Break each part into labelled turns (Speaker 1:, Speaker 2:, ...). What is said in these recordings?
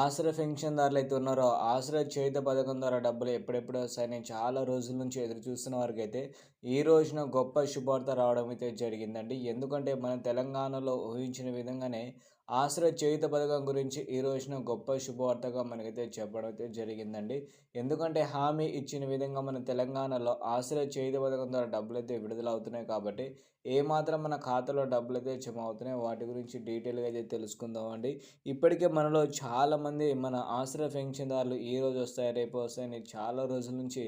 Speaker 1: ఆశ్రయ పెన్షన్దారులు అయితే ఉన్నారో ఆశ్రయ చేత పథకం ద్వారా డబ్బులు ఎప్పుడెప్పుడు వస్తాయని చాలా రోజుల నుంచి ఎదురు చూస్తున్న వారికైతే ఈ రోజున గొప్ప శుభార్త రావడం అయితే జరిగిందండి. ఎందుకంటే మన తెలంగాణలో ఊహించిన విధంగానే ఆశ్రయ చేయుత పథకం గురించి ఈ రోజున గొప్ప శుభవార్తగా మనకైతే చెప్పడం అయితే జరిగిందండి. ఎందుకంటే హామీ ఇచ్చిన విధంగా మన తెలంగాణలో ఆశ్రయ చేయుత పథకం ద్వారా డబ్బులు అయితే విడుదల అవుతున్నాయి కాబట్టి ఏమాత్రం మన ఖాతాలో డబ్బులు అయితే జమ అవుతున్నాయి వాటి గురించి డీటెయిల్గా అయితే తెలుసుకుందామండి. ఇప్పటికే మనలో చాలామంది మన ఆశ్రయ పెన్షన్దారులు ఈ రోజు వస్తాయి రేపు వస్తాయని చాలా రోజుల నుంచి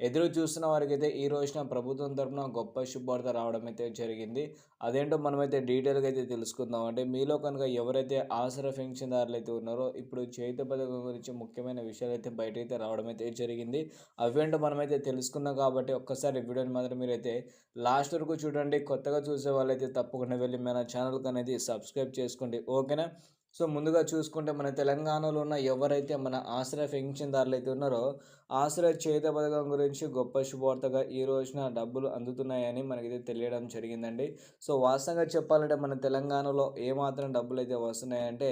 Speaker 1: ఎదురు చూస్తున్న వారికైతే ఈ రోజున ప్రభుత్వం తరఫున గొప్ప శుభార్త రావడం అయితే జరిగింది. అదేంటో మనమైతే డీటెయిల్గా అయితే తెలుసుకుందాం. అంటే మీలో కనుక ఎవరైతే ఆసరా పెన్షన్దారులు అయితే ఉన్నారో ఇప్పుడు చేతి పథకం గురించి ముఖ్యమైన విషయాలు అయితే బయటైతే రావడం అయితే జరిగింది. అవేంటో మనమైతే తెలుసుకుందాం కాబట్టి ఒక్కసారి వీడియోని మాత్రం మీరైతే లాస్ట్ వరకు చూడండి. కొత్తగా చూసే వాళ్ళైతే తప్పకుండా వెళ్ళి మన ఛానల్కి అనేది సబ్స్క్రైబ్ చేసుకోండి. ఓకేనా? సో ముందుగా చూసుకుంటే మన తెలంగాణలో ఉన్న ఎవరైతే మన ఆశ్రయ పెన్షన్దారులు అయితే ఉన్నారో ఆశ్రయ చేత పథకం గురించి గొప్ప శుభవార్తగా ఈ రోజున డబ్బులు అందుతున్నాయని మనకైతే తెలియడం జరిగిందండి. సో వాస్తవంగా చెప్పాలంటే మన తెలంగాణలో ఏమాత్రం డబ్బులు అయితే వస్తున్నాయంటే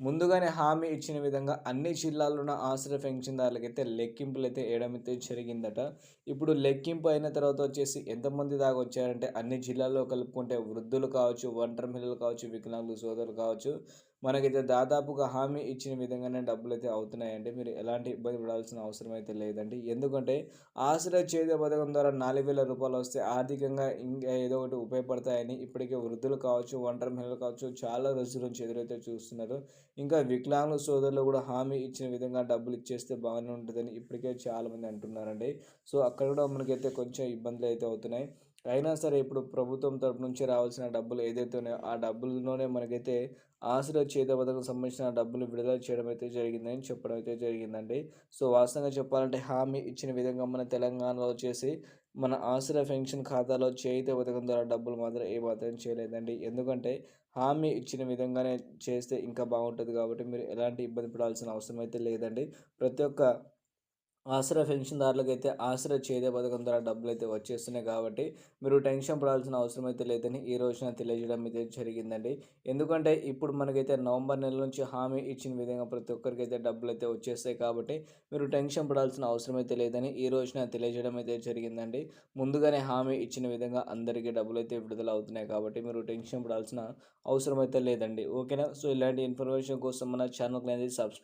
Speaker 1: ముందుగానే హామీ ఇచ్చిన విధంగా అన్ని జిల్లాల్లో ఉన్న ఆశ్రయ పెన్షన్దారులకైతే లెక్కింపులు అయితే వేయడం అయితే జరిగిందట. ఇప్పుడు లెక్కింపు అయిన తర్వాత వచ్చేసి ఎంతమంది దాకా వచ్చారంటే అన్ని జిల్లాల్లో కలుపుకుంటే వృద్ధులు కావచ్చు ఒంటరి మహిళలు కావచ్చు వికలాంగులు సోదరులు కావచ్చు మనకైతే దాదాపుగా హామీ ఇచ్చిన విధంగానే డబ్బులు అయితే అవుతున్నాయండి. మీరు ఎలాంటి ఇబ్బంది పడాల్సిన అవసరం అయితే లేదండి. ఎందుకంటే ఆశ్రయ చేత పథకం ద్వారా నాలుగు వేల రూపాయలు వస్తే ఆర్థికంగా ఇంకా ఏదో ఒకటి ఉపయోగపడతాయని ఇప్పటికే వృద్ధులు కావచ్చు ఒంటరి మహిళలు కావచ్చు చాలా రోజుల నుంచి ఎదురైతే చూస్తున్నారు. ఇంకా వికలాంగుల సోదరులు కూడా హామీ ఇచ్చిన విధంగా డబ్బులు ఇచ్చేస్తే బాగానే ఉంటుందని ఇప్పటికే చాలామంది అంటున్నారండి. సో అక్కడ కూడా మనకైతే కొంచెం ఇబ్బందులు అయితే అవుతున్నాయి. అయినా సరే ఇప్పుడు ప్రభుత్వం తరపు నుంచి రావాల్సిన డబ్బులు ఏదైతే ఉన్నాయో ఆ డబ్బుల్లోనే మనకైతే ఆశ్రయ చేత పథకం సంబంధించిన డబ్బులు విడుదల చేయడం అయితే జరిగిందని చెప్పడం అయితే జరిగిందండి. సో వాస్తవంగా చెప్పాలంటే హామీ ఇచ్చిన విధంగా మన తెలంగాణలో వచ్చేసి మన ఆశ్రయ పెన్షన్ ఖాతాలో చేయిత పథకం ద్వారా డబ్బులు మాత్రం ఏమాత్రం చేయలేదండి. ఎందుకంటే హామీ ఇచ్చిన విధంగానే చేస్తే ఇంకా బాగుంటుంది కాబట్టి మీరు ఎలాంటి ఇబ్బంది పడాల్సిన అవసరం అయితే లేదండి. ప్రతి ఒక్క ఆసరా పెన్షన్దారులకు అయితే ఆసరా చేదే పథకం ద్వారా డబ్బులు అయితే వచ్చేస్తున్నాయి కాబట్టి మీరు టెన్షన్ పడాల్సిన అవసరం అయితే లేదని ఈ రోజున తెలియజేయడం అయితే జరిగిందండి. ఎందుకంటే ఇప్పుడు మనకైతే నవంబర్ నెల నుంచి హామీ ఇచ్చిన విధంగా ప్రతి ఒక్కరికి అయితే డబ్బులు అయితే వచ్చేస్తాయి కాబట్టి మీరు టెన్షన్ పడాల్సిన అవసరం అయితే లేదని ఈ రోజున తెలియజేయడం అయితే జరిగిందండి. ముందుగానే హామీ ఇచ్చిన విధంగా అందరికీ డబ్బులు అయితే విడుదల అవుతున్నాయి కాబట్టి మీరు టెన్షన్ పడాల్సిన అవసరం అయితే లేదండి. ఓకేనా? సో ఇలాంటి ఇన్ఫర్మేషన్ కోసం మన ఛానల్కి అనేది సబ్స్క్రైబ్